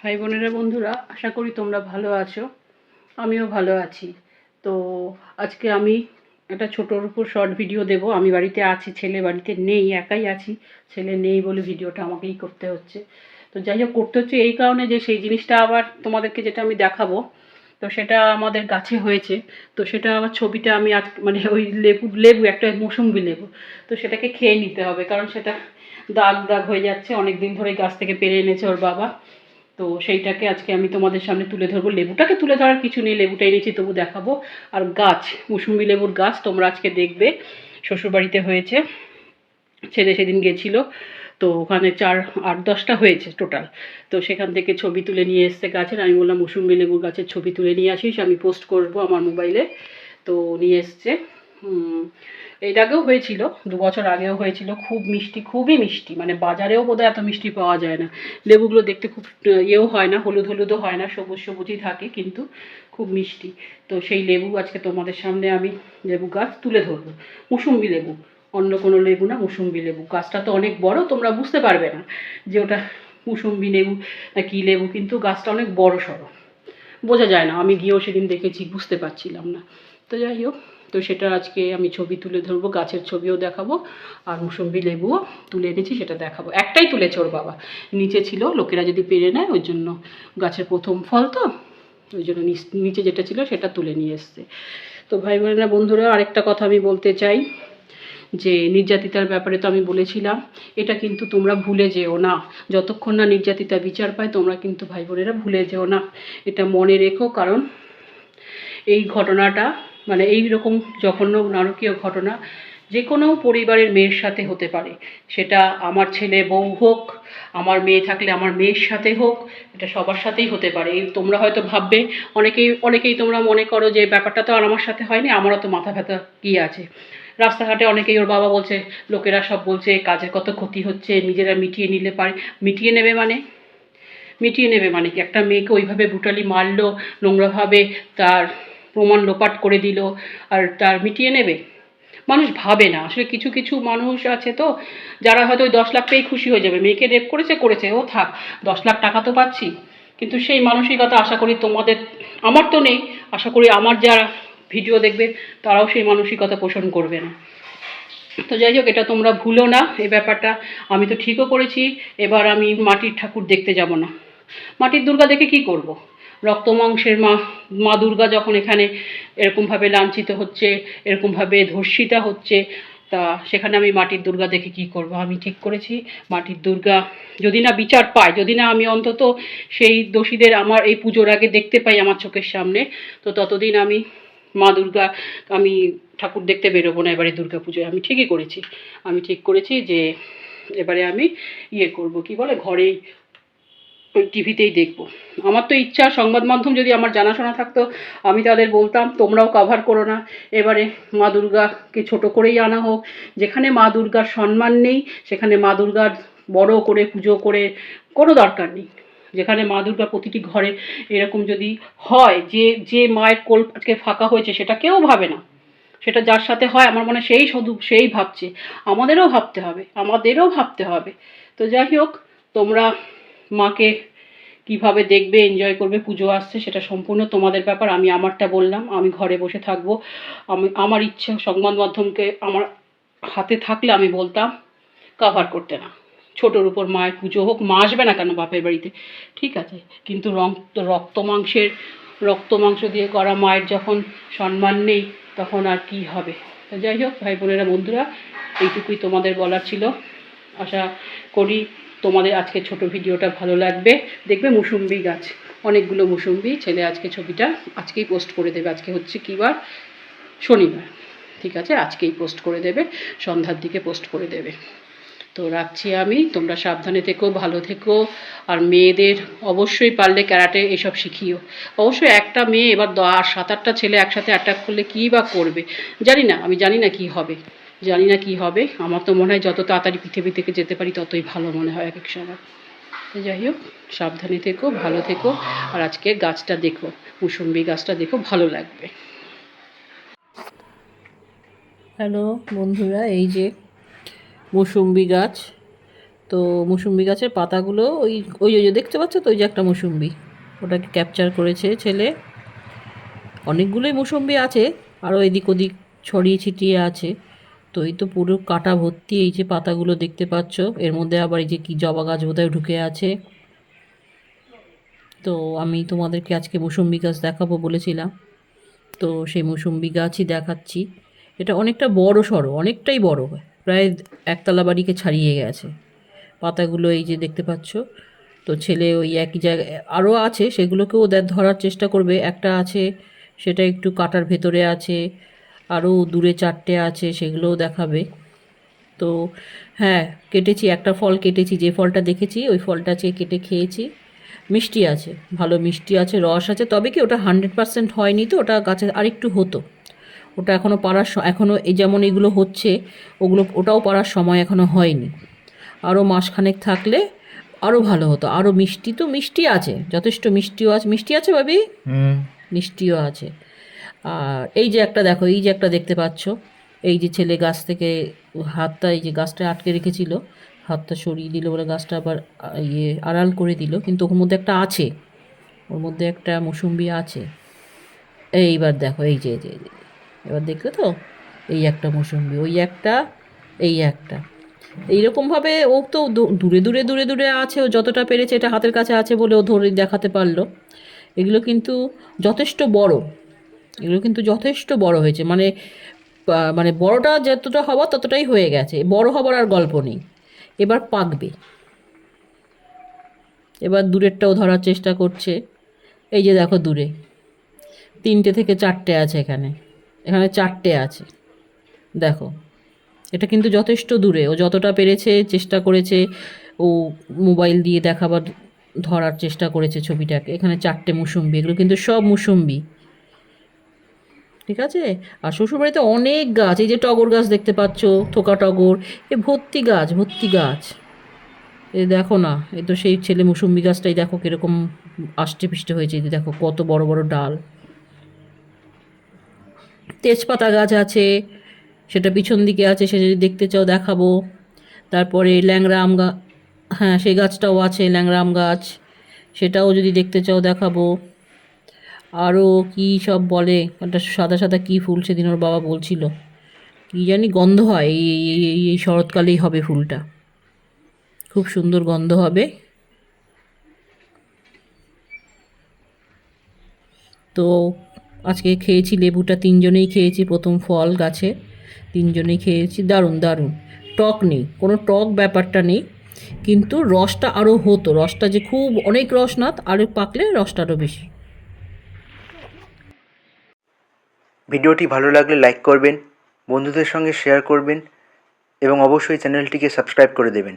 ভাই বোনেরা, বন্ধুরা, আশা করি তোমরা ভালো আছো। আমিও ভালো আছি। তো আজকে আমি একটা ছোটোর উপর শর্ট ভিডিও দেব। আমি বাড়িতে আছি, ছেলে বাড়িতে নেই, একাই আছি। ছেলে নেই বলে ভিডিওটা আমাকেই করতে হচ্ছে। তো যাই হোক, করতে হচ্ছে এই কারণে যে সেই জিনিসটা আবার তোমাদেরকে যেটা আমি দেখাবো, তো সেটা আমাদের গাছে হয়েছে। তো সেটা আবার ছবিটা আমি আজ মানে ওই লেবু লেবু, একটা মৌসুম্বি লেবু। তো সেটাকে খেয়ে নিতে হবে, কারণ সেটা দাগ দাগ হয়ে যাচ্ছে। অনেক দিন ধরে গাছ থেকে পেরে এনেছে ওর বাবা। তো সেইটাকে আজকে আমি তোমাদের সামনে তুলে ধরবো। লেবুটাকে তুলে ধরার কিছু নেই, লেবুটা এনেছি, তবু দেখাবো। আর গাছ, মুসুম্বি লেবুর গাছ তোমরা আজকে দেখবে। শ্বশুরবাড়িতে হয়েছে, ছেলে সেদিন গেছিল, তো ওখানে চার, আট, দশটা হয়েছে টোটাল তো সেখান থেকে ছবি তুলে নিয়ে এসছে গাছের। আমি বললাম, মুসুম্বি লেবুর গাছের ছবি তুলে নিয়ে আসিস, আমি পোস্ট করব আমার মোবাইলে তো নিয়ে এসছে। এর আগেও হয়েছিল, দু বছর আগেও হয়েছিল, খুব মিষ্টি, খুবই মিষ্টি মানে বাজারেও বোধহয় এত মিষ্টি পাওয়া যায় না। লেবুগুলো দেখতে খুব, ইয়েও হয় না, হলুদ হলুদও হয় না, সবুজ সবুজই থাকে, কিন্তু খুব মিষ্টি। তো সেই লেবু আজকে তোমাদের সামনে আমি লেবু গাছ তুলে ধরবো। মুসুম্বি লেবু, অন্য কোনো লেবু না, মুসুম্বি লেবু। গাছটা তো অনেক বড়, তোমরা বুঝতে পারবে না যে ওটা মুসুম্বি লেবু না কী লেবু, কিন্তু গাছটা অনেক বড় সড়ো। বোঝা যায় না, আমি গিয়েও সেদিন দেখেছি, বুঝতে পারছিলাম না। তো যাই হোক তো সেটা আজকে আমি ছবি তুলে ধরবো, গাছের ছবিও দেখাবো আর মুসম্বি লেবুও তুলে এনেছি, সেটা দেখাবো। একটাই তুলেছে ওর বাবা। নিচে ছিল, লোকেরা যদি পেরে নেয়, ওই জন্য গাছের প্রথম ফল তো, ওই জন্য নিচ- যেটা ছিল সেটা তুলে নিয়ে এসছে। তো ভাই বোনেরা, বন্ধুরা, আরেকটা কথা আমি বলতে চাই, যে নির্যাতিতার ব্যাপারে তো আমি বলেছিলাম, এটা কিন্তু তোমরা ভুলে যেও না। যতক্ষণ না নির্যাতিতা বিচার পায়, তোমরা কিন্তু ভাই বোনেরা ভুলে যেও না। এটা মনে রেখো, কারণ এই ঘটনাটা মানে এই রকম জঘন্য নারকীয় ঘটনা যে কোনো পরিবারের মেয়ের সাথে হতে পারে। সেটা আমার ছেলে বউ হোক, আমার মেয়ে থাকলে আমার মেয়ের সাথে হোক, এটা সবার সাথেই হতে পারে। তোমরা হয়তো ভাববে, অনেকেই অনেকেই তোমরা মনে করো যে ব্যাপারটা তো আর আমার সাথে হয়নি, আমারও তো মাথা ব্যথা কী আছে। রাস্তাঘাটে অনেকেই ওর বাবা বলছে, লোকেরা সব বলছে, কাজের কত ক্ষতি হচ্ছে, নিজেরা মিটিয়ে নিলে পারে। মিটিয়ে নেবে মানে? মিটিয়ে নেবে মানে কি? একটা মেয়েকে ওইভাবে ব্রুটালি মারলো, নোংরাভাবে তার প্রমাণ লোপাট করে দিল আর তার মিটিয়ে নেবে। মানুষ ভাবে না। আসলে কিছু কিছু মানুষ আছে তো, যারা হয়তো ওই দশ লাখ পেয়েই খুশি হয়ে যাবে। মেয়েকে রেপ করেছে করেছে, ও থাক, দশ লাখ টাকা তো পাচ্ছি। কিন্তু সেই মানসিকতা আশা করি তোমাদের, আমার তো নেই। আশা করি আমার যারা ভিডিও দেখবে, তারাও সেই মানসিকতা পোষণ করবে না। তো যাই হোক, এটা তোমরা ভুলো না এই ব্যাপারটা। আমি তো ঠিকও করেছি। এবার আমি মাটির ঠাকুর দেখতে যাব না। মাটির দুর্গা দেখে কি করব। রক্ত মাংসের মা মা দুর্গা যখন এখানে এরকমভাবে লাঞ্ছিত হচ্ছে, এরকমভাবে ধর্ষিতা হচ্ছে, তা সেখানে আমি মাটির দুর্গা দেখে কি করব? আমি ঠিক করেছি, মাটির দুর্গা যদি না বিচার পাই যদি না আমি অন্তত সেই দোষীদের আমার এই পুজোর আগে দেখতে পাই আমার চোখের সামনে, তো ততদিন আমি মা দুর্গা, আমি ঠাকুর দেখতে বেরোবো না এবারে দুর্গা পুজোয়। আমি ঠিকই করেছি। আমি ঠিক করেছি যে এবারে আমি ইয়ে করব। কি বলে? ঘরেই ওই টিভিতেই দেখব। আমার তো ইচ্ছা, সংবাদ মাধ্যম যদি আমার জানাশোনা থাকতো, আমি তাদের বলতাম, তোমরাও কাভার করো না। এবারে মা দুর্গাকে ছোট করেই আনা হোক। যেখানে মা দুর্গার সম্মান নেই, সেখানে মা দুর্গার বড় করে পুজো করে কোনো দরকার নেই। যেখানে মা দুর্গা প্রতিটি ঘরে এরকম যদি হয়, যে যে মায়ের কোল আজকে ফাঁকা হয়েছে, সেটা কেউ ভাবে না। সেটা যার সাথে হয়, আমার মনে সেই শুধু, সেই ভাবছে। আমাদেরও ভাবতে হবে, আমাদেরও ভাবতে হবে। তো যাই হোক, তোমরা মাকে কীভাবে দেখবে এনজয় করবে, পুজো আসছে, সেটা সম্পূর্ণ তোমাদের ব্যাপার। আমি আমারটা বললাম, আমি ঘরে বসে থাকব। আমি, আমার ইচ্ছে সংবাদ মাধ্যমকে আমার হাতে থাকলে আমি বলতাম কাভার করতে না। ছোটোর উপর মায়ের পুজো হোক, মা আসবে না কেন বাপের বাড়িতে? ঠিক আছে, কিন্তু রক্ত মাংসের, রক্ত মাংস দিয়ে করা মায়ের যখন সম্মান নেই, তখন আর কি হবে? যাই হোক, ভাই বোনেরা, বন্ধুরা, এইটুকুই তোমাদের বলার ছিল। আশা করি তোমাদের আজকে ছোট ভিডিওটা ভালো লাগবে। দেখবে মুসুম্বি গাছ। অনেকগুলো মুসুম্বি ছেলে আজকে ছবিটা আজকেই পোস্ট করে দেবে। আজকে হচ্ছে কী বার? শনিবার। ঠিক আছে? আজকেই পোস্ট করে দেবে। সন্ধ্যার দিকে পোস্ট করে দেবে। তো রাখছি আমি। তোমরা সাবধানে থেকো, ভালো থেকো। আর মেয়েদের অবশ্যই পারলে ক্যারাটে এসব শিখিও। অবশ্যই একটা মেয়ে এবার আর সাত আটটা ছেলে একসাথে অ্যাটাক করলে কী বা করবে? জানি না। আমি জানি না কি হবে। জানি না কি হবে। আমার তো মনে হয় যত তাড়াতাড়ি পৃথিবী থেকে যেতে পারি, ততই ভালো মনে হয় এক এক সময়। তো যাই হোক, সাবধানে থেকো, ভালো থেকো। আর আজকে গাছটা দেখো, মুসম্বি গাছটা দেখো, ভালো লাগবে। হ্যালো বন্ধুরা, এই যে মৌসুম্বি গাছ। তো মুসুম্বি গাছের পাতাগুলো ওই ওই ওই যে দেখতে পাচ্ছ তো, ওই যে একটা মুসুম্বি। ওটাকে ক্যাপচার করেছে ছেলে। অনেকগুলোই মুসম্বি আছে আরও এদিক ওদিক ছড়িয়ে ছিটিয়ে আছে। তো এই তো পুরো কাটা ভর্তি এই যে পাতাগুলো দেখতে পাচ্ছ। এর মধ্যে আবার এই যে কি জবা গাছ বোধহয় ঢুকে আছে। তো আমি তোমাদেরকে আজকে মুসম্বি গাছ দেখাবো বলেছিলাম। তো সেই মুসম্বি গাছই দেখাচ্ছি। এটা অনেকটা বড় সড়ো, অনেকটাই বড়। প্রায় একতলা বাড়িকে ছাড়িয়ে গেছে। পাতাগুলো এই যে দেখতে পাচ্ছ। তো ছেলে ওই একই জায়গায়, আরও আছে, সেগুলোকেও ধরার চেষ্টা করবে। একটা আছে, সেটা একটু কাটার ভেতরে আছে। আরও দূরে চারটে আছে সেগুলোও দেখাবে। তো হ্যাঁ কেটেছি একটা ফল কেটেছি যে ফলটা দেখেছি ওই ফলটা আছে কেটে খেয়েছি। মিষ্টি আছে ভালো মিষ্টি আছে রস আছে তবে কি ওটা হান্ড্রেড পার্সেন্ট হয়নি তো ওটা গাছে আরেকটু হতো। ওটা এখনও পাড়ার এখনও এই যেমন এগুলো হচ্ছে ওগুলো ওটাও পাড়ার সময় এখনও হয়নি। আরও মাসখানেক থাকলে আরও ভালো হতো আরও মিষ্টি তো মিষ্টি আছে যথেষ্ট মিষ্টিও আছে মিষ্টি আছে ভাবি? মিষ্টিও আছে। আর এই যে একটা দেখো, এই যে একটা দেখতে পাচ্ছ, এই যে ছেলে গাছ থেকে হাতটা, এই যে গাছটা আটকে রেখেছিল, হাতটা সরিয়ে দিল বলে গাছটা আবার ইয়ে আড়াল করে দিল, কিন্তু ওর মধ্যে একটা আছে, ওর মধ্যে একটা মৌসুম্বি আছে। এইবার দেখো, এই যে যে এবার দেখলে তো, এই একটা মৌসুম্বি, ওই একটা, এই একটা। এইরকমভাবে ও তো দূরে দূরে দূরে দূরে আছে, ও যতটা পেরেছে এটা হাতের কাছে আছে বলে ও ধরে দেখাতে পারল। এগুলো কিন্তু যথেষ্ট বড়। এগুলো কিন্তু যথেষ্ট বড় হয়েছে। মানে মানে বড়টা যতটা হওয়া ততটাই হয়ে গেছে। বড় হবার আর গল্প নেই। এবার পাকবে। এবার দূরেরটাও ধরার চেষ্টা করছে। এই যে দেখো দূরে। তিনটে থেকে চারটে আছে এখানে। এখানে চারটে আছে। দেখো, এটা কিন্তু যথেষ্ট দূরে। ও যতটা পেরেছে চেষ্টা করেছে, ও মোবাইল দিয়ে দেখাবার, ধরার চেষ্টা করেছে ছবিটাকে। এখানে চারটে মুসুম্বি। এগুলো কিন্তু সব মুসুম্বি। ঠিক আছে? আর শ্বশুরবাড়িতে অনেক গাছ, এই যে টগর গাছ দেখতে পাচ্ছ, থোকা টগর, এ ভর্তি গাছ ভর্তি গাছ। এ দেখো না এই তো সেই ছেলে মুসুম্বি গাছটাই দেখো কীরকম আষ্টে পিষ্টে হয়েছে এই দেখো কত বড় বড় ডাল। তেজপাতা গাছ আছে, সেটা পিছন দিকে আছে, সে যদি দেখতে চাও দেখাবো। তারপরে ল্যাংরা আম গা হ্যাঁ সেই গাছটাও আছে ল্যাংরা আম গাছ, সেটাও যদি দেখতে চাও দেখাবো। আরও কি সব বলে? একটা সাদা সাদা কী ফুল সেদিন ওর বাবা বলছিল। কী জানি গন্ধ হয়, এই, এই- এই এই শরৎকালেই হবে ফুলটা। খুব সুন্দর গন্ধ হবে। তো আজকে খেয়েছি লেবুটা, তিনজনেই খেয়েছি প্রথম ফল গাছে। তিনজনেই খেয়েছি, দারুণ দারুণ। টক নেই, কোনো টক ব্যাপারটা নেই। কিন্তু রসটা আরও হতো, রসটা যে খুব অনেক রস না আরও পাকলে রসটা আরও বেশি। ভিডিওটি ভালো লাগলে লাইক করবেন, বন্ধুদের সঙ্গে শেয়ার করবেন এবং অবশ্যই চ্যানেলটিকে সাবস্ক্রাইব করে দেবেন।